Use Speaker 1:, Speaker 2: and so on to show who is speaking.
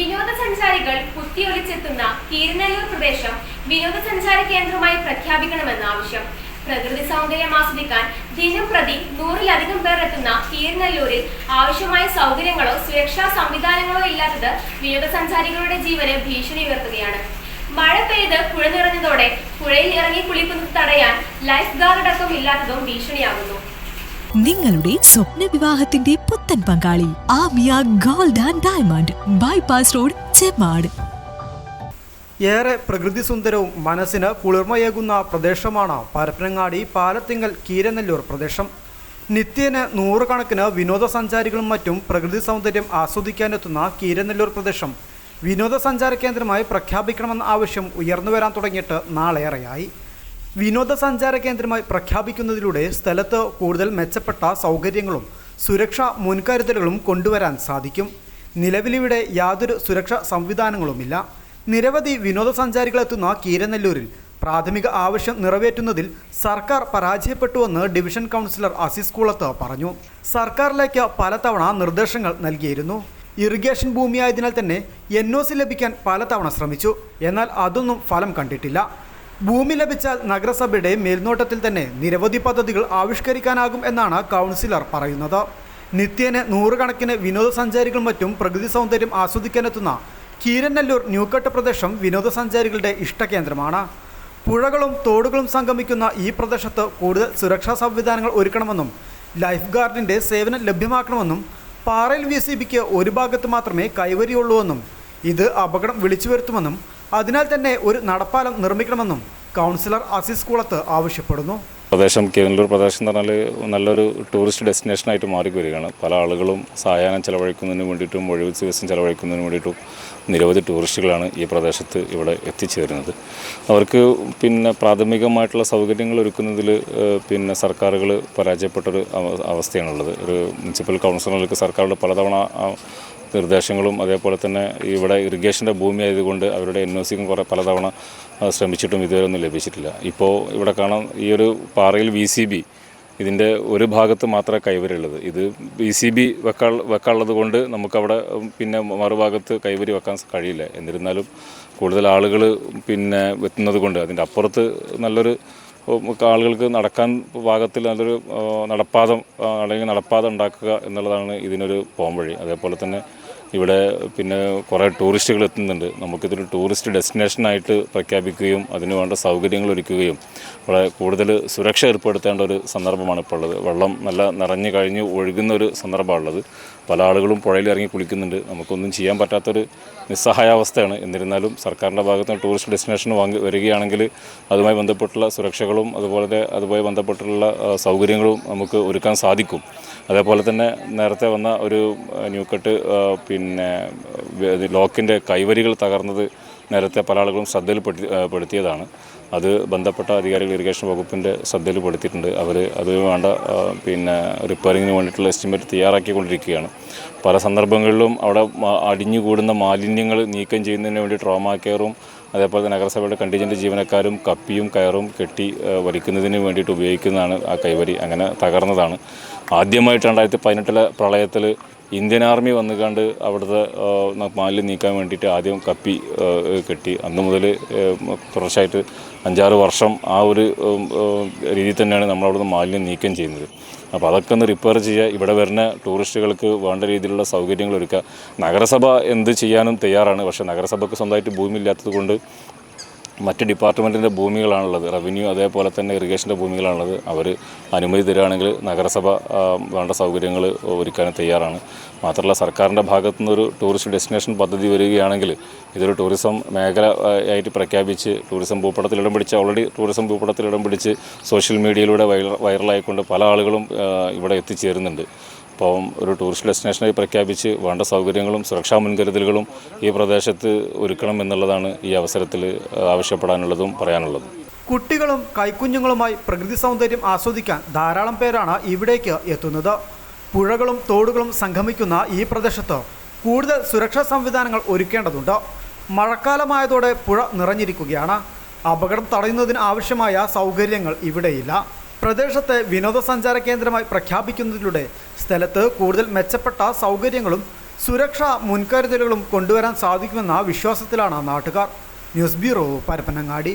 Speaker 1: വിനോദസഞ്ചാരികൾ കുത്തിയൊലിച്ചെത്തുന്ന കീരനല്ലൂർ പ്രദേശം വിനോദസഞ്ചാര കേന്ദ്രമായി പ്രഖ്യാപിക്കണമെന്ന് ആവശ്യം. പ്രകൃതി സൗന്ദര്യം ആസ്വദിക്കാൻ ദിനം പ്രതി നൂറിലധികം പേർ എത്തുന്ന കീരനല്ലൂരിൽ ആവശ്യമായ സൗകര്യങ്ങളോ സുരക്ഷാ സംവിധാനങ്ങളോ ഇല്ലാത്തത് വിനോദസഞ്ചാരികളുടെ ജീവന് ഭീഷണി ഉയർത്തുകയാണ്. മഴ പെയ്ത് പുഴ നിറഞ്ഞതോടെ പുഴയിൽ ഇറങ്ങി കുളിക്കുന്നത് തടയാൻ ലൈഫ് ഗാർഡ് അടക്കം ഇല്ലാത്തതും ഭീഷണിയാകുന്നു.
Speaker 2: നിങ്ങളുടെ സ്വപ്ന വിവാഹത്തിന്റെ പുത്തൻ പങ്കാളി Aamiya gold and diamond bypass road Chemmad.
Speaker 3: ഏറെ പ്രകൃതി സുന്ദരവും മനസ്സിന് കുളിർമയേകുന്ന പ്രദേശമാണ് പരപ്പനങ്ങാടി പാലത്തിങ്ങൽ കീരനെല്ലൂർ പ്രദേശം. നിത്യേന നൂറുകണക്കിന് വിനോദസഞ്ചാരികളും മറ്റും പ്രകൃതി സൗന്ദര്യം ആസ്വദിക്കാനെത്തുന്ന കീരനെല്ലൂർ പ്രദേശം. വിനോദസഞ്ചാര കേന്ദ്രമായി പ്രഖ്യാപിക്കണമെന്ന ആവശ്യം ഉയർന്നു വരാൻ തുടങ്ങിയിട്ട് നാളേറെയായി. വിനോദസഞ്ചാര കേന്ദ്രമായി പ്രഖ്യാപിക്കുന്നതിലൂടെ സ്ഥലത്ത് കൂടുതൽ മെച്ചപ്പെട്ട സൗകര്യങ്ങളും സുരക്ഷാ മുൻകരുതലുകളും കൊണ്ടുവരാൻ സാധിക്കും. നിലവിലിവിടെ യാതൊരു സുരക്ഷാ സംവിധാനങ്ങളുമില്ല. നിരവധി വിനോദസഞ്ചാരികളെത്തുന്ന കീരനെല്ലൂരിൽ പ്രാഥമിക ആവശ്യം നിറവേറ്റുന്നതിൽ സർക്കാർ പരാജയപ്പെട്ടുവെന്ന് ഡിവിഷൻ കൗൺസിലർ അസീസ് കൂളത്ത് പറഞ്ഞു. സർക്കാരിലേക്ക് പലതവണ നിർദ്ദേശങ്ങൾ നൽകിയിരുന്നു. ഇറിഗേഷൻ ഭൂമിയായതിനാൽ തന്നെ എൻ ലഭിക്കാൻ പലതവണ ശ്രമിച്ചു. എന്നാൽ അതൊന്നും ഫലം കണ്ടിട്ടില്ല. ഭൂമി ലഭിച്ചാൽ നഗരസഭയുടെ മേൽനോട്ടത്തിൽ തന്നെ നിരവധി പദ്ധതികൾ ആവിഷ്കരിക്കാനാകും എന്നാണ് കൗൺസിലർ പറയുന്നത്. നിത്യേന നൂറുകണക്കിന് വിനോദസഞ്ചാരികളും മറ്റും പ്രകൃതി സൗന്ദര്യം ആസ്വദിക്കാനെത്തുന്ന കീരനെല്ലൂർ ന്യൂക്കട്ട് പ്രദേശം വിനോദസഞ്ചാരികളുടെ ഇഷ്ടകേന്ദ്രമാണ്. പുഴകളും തോടുകളും സംഗമിക്കുന്ന ഈ പ്രദേശത്ത് കൂടുതൽ സുരക്ഷാ സംവിധാനങ്ങൾ ഒരുക്കണമെന്നും ലൈഫ് ഗാർഡിന്റെ സേവനം ലഭ്യമാക്കണമെന്നും പാറയിൽ വി സി ബിക്ക് ഒരു ഭാഗത്ത് മാത്രമേ കൈവരിയുള്ളൂവെന്നും ഇത് അപകടം വിളിച്ചു വരുത്തുമെന്നും അതിനാൽ തന്നെ ഒരു നടപ്പാലം നിർമ്മിക്കണമെന്നും കൗൺസിലർ അസീസ് കുളത്ത് ആവശ്യപ്പെടുന്നു.
Speaker 4: പ്രദേശം കേവലൂർ പ്രദേശം എന്ന് പറഞ്ഞാൽ നല്ലൊരു ടൂറിസ്റ്റ് ഡെസ്റ്റിനേഷനായിട്ട് മാറി വരികയാണ് പല ആളുകളും സായാഹ്നം ചെലവഴിക്കുന്നതിന് വേണ്ടിയിട്ടും ഒഴിവ് ദിവസം ചെലവഴിക്കുന്നതിന് വേണ്ടിയിട്ടും നിരവധി ടൂറിസ്റ്റുകളാണ് ഈ പ്രദേശത്ത് ഇവിടെ എത്തിച്ചേരുന്നത്. അവർക്ക് പിന്നെ പ്രാഥമികമായിട്ടുള്ള സൗകര്യങ്ങൾ ഒരുക്കുന്നതിൽ പിന്നെ സർക്കാരുകൾ പരാജയപ്പെട്ടൊരു അവ- അവസ്ഥയാണുള്ളത്. ഒരു മുനിസിപ്പൽ കൗൺസിലർക്ക് സർക്കാരുകൾ പലതവണ നിർദ്ദേശങ്ങളും അതേപോലെ തന്നെ ഇവിടെ ഇറിഗേഷന്റെ ഭൂമി ആയതുകൊണ്ട് അവരുടെ എൻ ഒ സിക്കും കുറേ പലതവണ ശ്രമിച്ചിട്ടും ഇതുവരെ ഒന്നും ലഭിച്ചിട്ടില്ല. ഇപ്പോൾ ഇവിടെ കാണാം ഈ ഒരു പാറയിൽ വി സി ബി ഇതിന്റെ ഒരു ഭാഗത്ത് മാത്രമേ കൈവരുള്ളത് ഇത് ബി സി ബി വെക്കാൾ വെക്കാനുള്ളത് കൊണ്ട് നമുക്കവിടെ പിന്നെ മറുഭാഗത്ത് കൈവരി വെക്കാൻ കഴിയില്ല. എന്നിരുന്നാലും കൂടുതൽ ആളുകൾ പിന്നെ എത്തുന്നത് കൊണ്ട് അതിന്റെ അപ്പുറത്ത് നല്ലൊരു ആളുകൾക്ക് നടക്കാൻ ഭാഗത്തിൽ നല്ലൊരു നടപ്പാതം അല്ലെങ്കിൽ നടപ്പാത ഉണ്ടാക്കുക എന്നുള്ളതാണ് ഇതിനൊരു പോംവഴി. അതേപോലെ തന്നെ ഇവിടെ പിന്നെ കുറേ ടൂറിസ്റ്റുകൾ എത്തുന്നുണ്ട്. നമുക്കിതൊരു ടൂറിസ്റ്റ് ഡെസ്റ്റിനേഷനായിട്ട് പ്രഖ്യാപിക്കുകയും അതിന് വേണ്ട സൗകര്യങ്ങൾ ഒരുക്കുകയും ഇവിടെ കൂടുതൽ സുരക്ഷ ഏർപ്പെടുത്തേണ്ട ഒരു സന്ദർഭമാണ് ഇപ്പോൾ ഉള്ളത്. വെള്ളം നല്ല നിറഞ്ഞു കഴിഞ്ഞ് ഒഴുകുന്ന ഒരു സന്ദർഭമാണുള്ളത് പല ആളുകളും പുഴയിൽ ഇറങ്ങി കുളിക്കുന്നുണ്ട്. നമുക്കൊന്നും ചെയ്യാൻ പറ്റാത്തൊരു നിസ്സഹായാവസ്ഥയാണ്. എന്നിരുന്നാലും സർക്കാരിന്റെ ഭാഗത്ത് ടൂറിസ്റ്റ് ഡെസ്റ്റിനേഷൻ വാങ്ങി വരികയാണെങ്കിൽ അതുമായി ബന്ധപ്പെട്ടുള്ള സുരക്ഷകളും അതുപോലെ അതുമായി ബന്ധപ്പെട്ടുള്ള സൗകര്യങ്ങളും നമുക്ക് ഒരുക്കാൻ സാധിക്കും. അതേപോലെ തന്നെ നേരത്തെ വന്ന ഒരു ന്യൂക്കട്ട് പിന്നെ ലോക്കിന്റെ കൈവരികൾ തകർന്നത് നേരത്തെ പല ആളുകളും ശ്രദ്ധയിൽപ്പെടുത്തി പെടുത്തിയതാണ്. അത് ബന്ധപ്പെട്ട അധികാരികൾ ഇറിഗേഷൻ വകുപ്പിന്റെ ശ്രദ്ധയിൽപ്പെടുത്തിയിട്ടുണ്ട്. അവർ അത് വേണ്ട പിന്നെ റിപ്പയറിങ്ങിന് വേണ്ടിയിട്ടുള്ള എസ്റ്റിമേറ്റ് തയ്യാറാക്കിക്കൊണ്ടിരിക്കുകയാണ്. പല സന്ദർഭങ്ങളിലും അവിടെ അടിഞ്ഞുകൂടുന്ന മാലിന്യങ്ങൾ നീക്കം ചെയ്യുന്നതിന് വേണ്ടി ട്രോമാ കെയറും അതേപോലെ തന്നെ നഗരസഭയുടെ കണ്ടിജന്റ് ജീവനക്കാരും കപ്പിയും കയറും കെട്ടി വലിക്കുന്നതിന് വേണ്ടിയിട്ട് ഉപയോഗിക്കുന്നതാണ് ആ കൈവരി. അങ്ങനെ തകർന്നതാണ്. ആദ്യമായിട്ട് രണ്ടായിരത്തി പതിനെട്ടിലെ പ്രളയത്തിൽ ഇന്ത്യൻ ആർമി വന്നുകൊണ്ട് അവിടുത്തെ ആ, മാലിന്യം നീക്കാൻ വേണ്ടിയിട്ട് ആദ്യം കപ്പി കെട്ടി. അന്ന് മുതൽ തുടർച്ചയായിട്ട് അഞ്ചാറ് വർഷം ആ ഒരു രീതിയിൽ തന്നെയാണ് നമ്മൾ അവിടുന്ന് മാലിന്യം നീക്കം ചെയ്യുന്നത്. അപ്പോൾ അതൊക്കെ ഒന്ന് റിപ്പയർ ചെയ്യുക ഇവിടെ വരുന്ന ടൂറിസ്റ്റുകൾക്ക് വേണ്ട രീതിയിലുള്ള സൗകര്യങ്ങൾ ഒരുക്കുക നഗരസഭ എന്ത് ചെയ്യാനും തയ്യാറാണ്. പക്ഷേ നഗരസഭയ്ക്ക് സ്വന്തമായിട്ട് ഭൂമി ഇല്ലാത്തത് കൊണ്ട് മറ്റ് ഡിപ്പാർട്ട്മെന്റിന്റെ ഭൂമികളാണുള്ളത്. റവന്യൂ അതേപോലെ തന്നെ ഇറിഗേഷന്റെ ഭൂമികളാണുള്ളത്. അവർ അനുമതി തരികയാണെങ്കിൽ നഗരസഭ വേണ്ട സൗകര്യങ്ങൾ ഒരുക്കാൻ തയ്യാറാണ്. മാത്രമല്ല സർക്കാരിന്റെ ഭാഗത്തു നിന്നൊരു ടൂറിസ്റ്റ് ഡെസ്റ്റിനേഷൻ പദ്ധതി വരികയാണെങ്കിൽ ഇതൊരു ടൂറിസം മേഖല ആയിട്ട് പ്രഖ്യാപിച്ച് ടൂറിസം ഭൂപടത്തിൽ ഇടം പിടിച്ച് ഓൾറെഡി ടൂറിസം ഭൂപടത്തിൽ ഇടം പിടിച്ച് സോഷ്യൽ മീഡിയയിലൂടെ വൈറ വൈറലായിക്കൊണ്ട് പല ആളുകളും ഇവിടെ എത്തിച്ചേരുന്നുണ്ട്. അപ്പം ഒരു ടൂറിസ്റ്റ് ഡെസ്റ്റിനേഷനായി പ്രഖ്യാപിച്ച് വേണ്ട സൗകര്യങ്ങളും സുരക്ഷാ മുൻകരുതലുകളും ഈ പ്രദേശത്ത് ഒരുക്കണം എന്നുള്ളതാണ് ഈ അവസരത്തിൽ ആവശ്യപ്പെടാനുള്ളതും പറയാനുള്ളതും.
Speaker 3: കുട്ടികളും കൈക്കുഞ്ഞുങ്ങളുമായി പ്രകൃതി സൗന്ദര്യം ആസ്വദിക്കാൻ ധാരാളം പേരാണ് ഇവിടേക്ക് എത്തുന്നത്. പുഴകളും തോടുകളും സംഗമിക്കുന്ന ഈ പ്രദേശത്ത് കൂടുതൽ സുരക്ഷാ സംവിധാനങ്ങൾ ഒരുക്കേണ്ടതുണ്ട്. മഴക്കാലമായതോടെ പുഴ നിറഞ്ഞിരിക്കുകയാണ്. അപകടം തടയുന്നതിന് ആവശ്യമായ സൗകര്യങ്ങൾ ഇവിടെയില്ല. പ്രദേശത്തെ വിനോദസഞ്ചാര കേന്ദ്രമായി പ്രഖ്യാപിക്കുന്നതിലൂടെ സ്ഥലത്ത് കൂടുതൽ മെച്ചപ്പെട്ട സൗകര്യങ്ങളും സുരക്ഷാ മുൻകരുതലുകളും കൊണ്ടുവരാൻ സാധിക്കുമെന്ന വിശ്വാസത്തിലാണ് നാട്ടുകാർ. News bureau Parappanangadi.